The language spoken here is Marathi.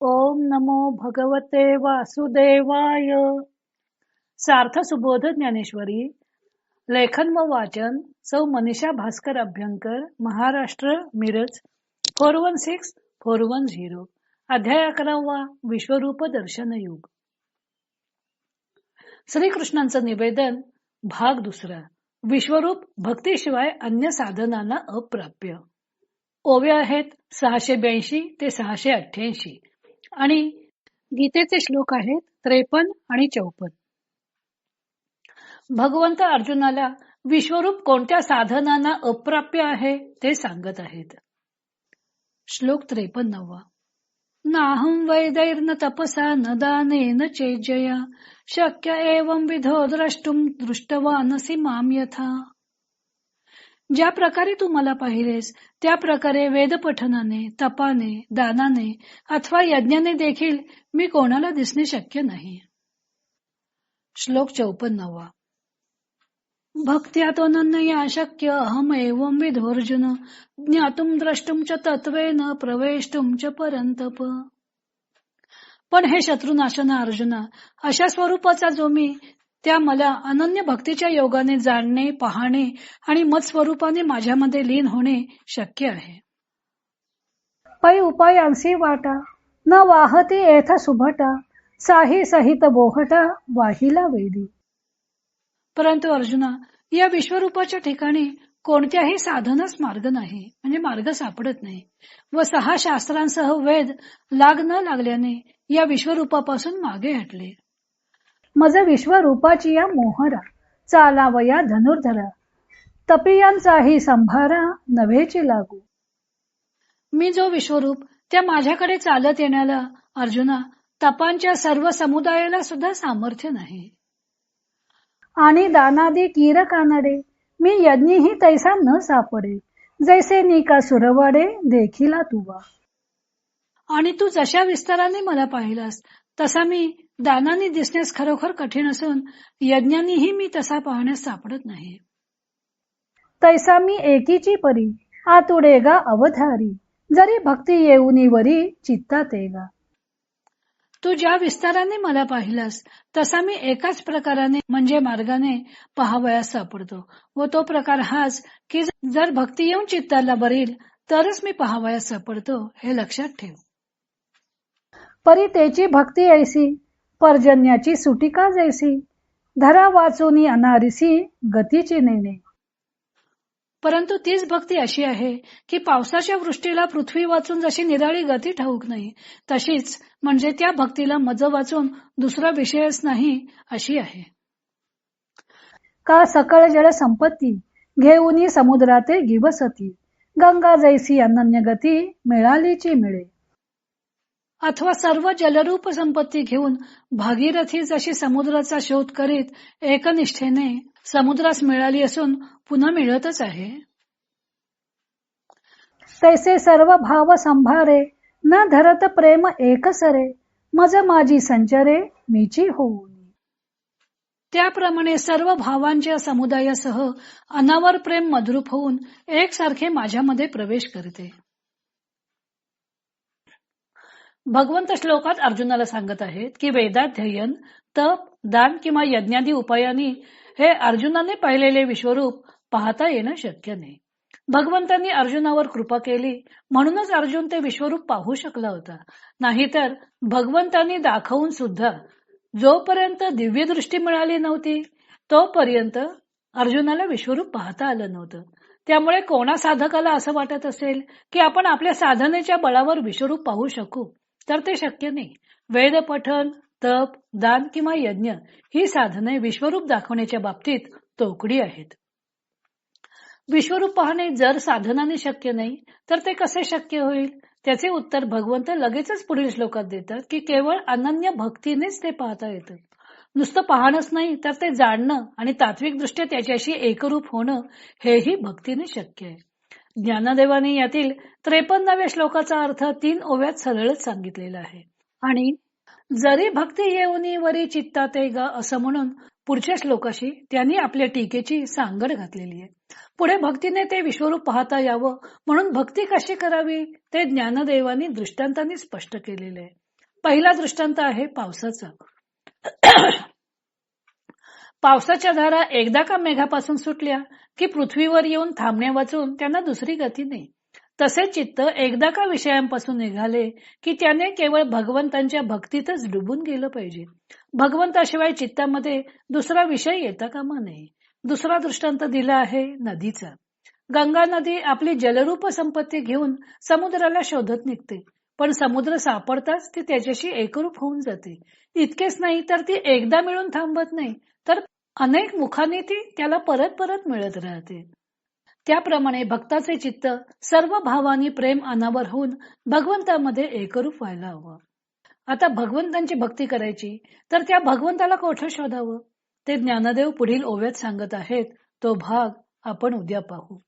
ओम नमो भगवते वासुदेवाय. सार्थ सुबोध ज्ञानेश्वरी. लेखन व वाचन सौ Manisha Bhaskar Abhyankar Maharashtra Miraj four one six four one zero. अध्याय अकरावा विश्वरूप दर्शन युग. श्रीकृष्णांचं निवेदन भाग दुसरा. विश्वरूप भक्तीशिवाय अन्य साधनांना अप्राप्य. ओव्या आहेत सहाशे ब्याऐंशी ते सहाशे अठ्ठ्याऐंशी. आणि गीतेचे श्लोक आहेत त्रेपन्न आणि चौपन्न. भगवंत अर्जुनाला विश्वरूप कोणत्या साधनांना अप्राप्य आहे ते सांगत आहेत. श्लोक त्रेपन्नवा. नाहं वैदैर्न तपसा न दानेन चेजया शक्य एवं विधो द्रष्टुम दृष्टवानसी माम यथा. ज्या प्रकारे तू मला पाहिलेस त्या प्रकारे वेद पठनाने तपाने दानाने अथवा यज्ञाने देखील मी कोणाला दिसणे शक्य नाही. श्लोक चौपन्नवा. भक्त्यातोनन्या अशक्य अहम एवं विधोर्जुन ज्ञातुम द्रष्टुम च तत्वेन प्रवेशतुम च परंतप पण हे शत्रुनाशना अर्जुना अशा स्वरूपाचा जो मी त्या मला अनन्य भक्तीच्या योगाने जाणणे पाहणे आणि मत स्वरूपाने माझ्यामध्ये लीन होणे शक्य आहे. पै उपायांसी वाटा न वाहती एथ सुभटा साही सहित बोहटा वाहिला वेदी. परंतु अर्जुना या विश्वरूपाच्या ठिकाणी कोणत्याही साधनच मार्ग नाही म्हणजे मार्ग सापडत नाही. व सहा शास्त्रांसह वेद लाग न लागल्याने या विश्वरूपापासून मागे हटले. मज विश्वरूपाची या मोहरा चालावया धनुर्धरा. तपियांचाही संभारा नव्हेची लागू. मी जो विश्वरूप त्या माझ्याकडे चालत येण्याला अर्जुना तपांच्या सर्व समुदायाला सुद्धा सामर्थ्य नाही. आणि दानादी कीर कानडे मी यज्ञही तैसा न सापडे जैसे निका सुरवाडे देखीला तुवा. आणि तू जशा विस्ताराने मला पाहिलास तसा मी दानाने दिसण्यास खरोखर कठीण असून यज्ञानीही मी तसा पाहण्यास सापडत नाही. तैसा मी एकीची परी आतुडेगा अवधारी. जरी भक्ती येऊनी वरी चित्तात येगा तू ज्या विस्ताराने मला पाहिलास तसा मी एकाच प्रकाराने म्हणजे मार्गाने पहावयास सापडतो. व तो प्रकार हाच की जर भक्ती येऊन चित्ताला बरील तरच मी पहावयास सापडतो हे लक्षात ठेव. परी त्याची भक्ती ऐसी पर्जन्याची सुटिका जैसी धरा वाचून अनारिसी गतीची नेणे. परंतु तीच भक्ती अशी आहे की पावसाच्या वृष्टीला पृथ्वी वाचून जशी निराळी गती ठाऊक नाही तशीच म्हणजे त्या भक्तीला मज वाचून दुसरा विषयच नाही अशी आहे. का सकळ जळ संपत्ती घेऊन समुद्राते गिवसती गंगा जैसी अनन्य गती मिळालीची मिळे. अथवा सर्व जलरूप संपत्ती घेऊन भागीरथी जशी समुद्राचा शोध करीत एकनिष्ठेने समुद्रास मिळाली असून पुन्हा मिळतच आहे. तैसे सर्व भाव संभारे न धरत प्रेम एकसरे मज माझी संचरे मीची होऊन. त्याप्रमाणे सर्व भावांच्या समुदायासह अनावर प्रेम मद्रुप होऊन एकसारखे माझ्यामध्ये प्रवेश करते. भगवंत श्लोकात अर्जुनाला सांगत आहेत की वेदाध्ययन तप दान किंवा यज्ञादी उपायांनी हे अर्जुनाने पाहिलेले विश्वरूप पाहता येणं शक्य नाही. भगवंतांनी अर्जुनावर कृपा केली म्हणूनच अर्जुन ते विश्वरूप पाहू शकला होता. नाहीतर भगवंतांनी दाखवून सुद्धा जोपर्यंत दिव्य दृष्टी मिळाली नव्हती तोपर्यंत अर्जुनाला विश्वरूप पाहता आलं नव्हतं. त्यामुळे कोणा साधकाला असं वाटत असेल की आपण आपल्या साधनेच्या बळावर विश्वरूप पाहू शकू? तर ते शक्य नाही. वेद पठन तप दान किंवा यज्ञ ही साधने विश्वरूप दाखवण्याच्या बाबतीत तोकडी आहेत. विश्वरूप पाहणे जर साधनाने शक्य नाही तर ते कसे शक्य होईल? त्याचे उत्तर भगवंत लगेचच पुढील श्लोकात देतात की केवळ अनन्य भक्तीनेच ते पाहता येतं. नुसतं पाहणंच नाही तर ते जाणणं आणि तात्विक दृष्ट्या त्याच्याशी एकरूप होणं हेही भक्तीने शक्य आहे. ज्ञानदेवाने यातील त्रेपन्नाव्या श्लोकाचा अर्थ तीन ओव्यात सरळच सांगितलेला आहे. आणि जरी भक्ती येऊनी वरी चित्तात ग असं म्हणून पुढच्या श्लोकाशी त्यांनी आपल्या टीकेची सांगड घातलेली आहे. पुढे भक्तीने ते विश्वरूप पाहता यावं म्हणून भक्ती कशी करावी ते ज्ञानदेवानी दृष्टांतांनी स्पष्ट केलेले आहे. पहिला दृष्टांत आहे पावसाचा. पावसाच्या धारा एकदा का मेघापासून सुटल्या की पृथ्वीवर येऊन थांबणे वाचून त्यांना दुसरी गती नाही. तसे चित्त एकदा का विषयांपासून निघाले की त्याने केवळ भगवंतांच्या भक्तीतच डुबून गेलं पाहिजे. भगवंताशिवाय चित्तामध्ये दुसरा विषय येता कामा नये. दुसरा दृष्टांत दिला आहे नदीचा. गंगा नदी आपली जलरूप संपत्ती घेऊन समुद्राला शोधत निघते. पण समुद्र सापडताच ती त्याच्याशी एकरूप होऊन जाते. इतकेच नाही तर ती एकदा मिळून थांबत नाही तर अनेक मुखाने ती त्याला परत परत मिळत राहते. त्याप्रमाणे भक्ताचे चित्त सर्व भावानी प्रेम अनावर होऊन भगवंतामध्ये एकरूप व्हायला हवं. आता भगवंतांची भक्ती करायची तर त्या भगवंताला कोठं शोधावं? ते ज्ञानदेव पुढील ओव्यात सांगत आहेत तो भाग आपण उद्या पाहू.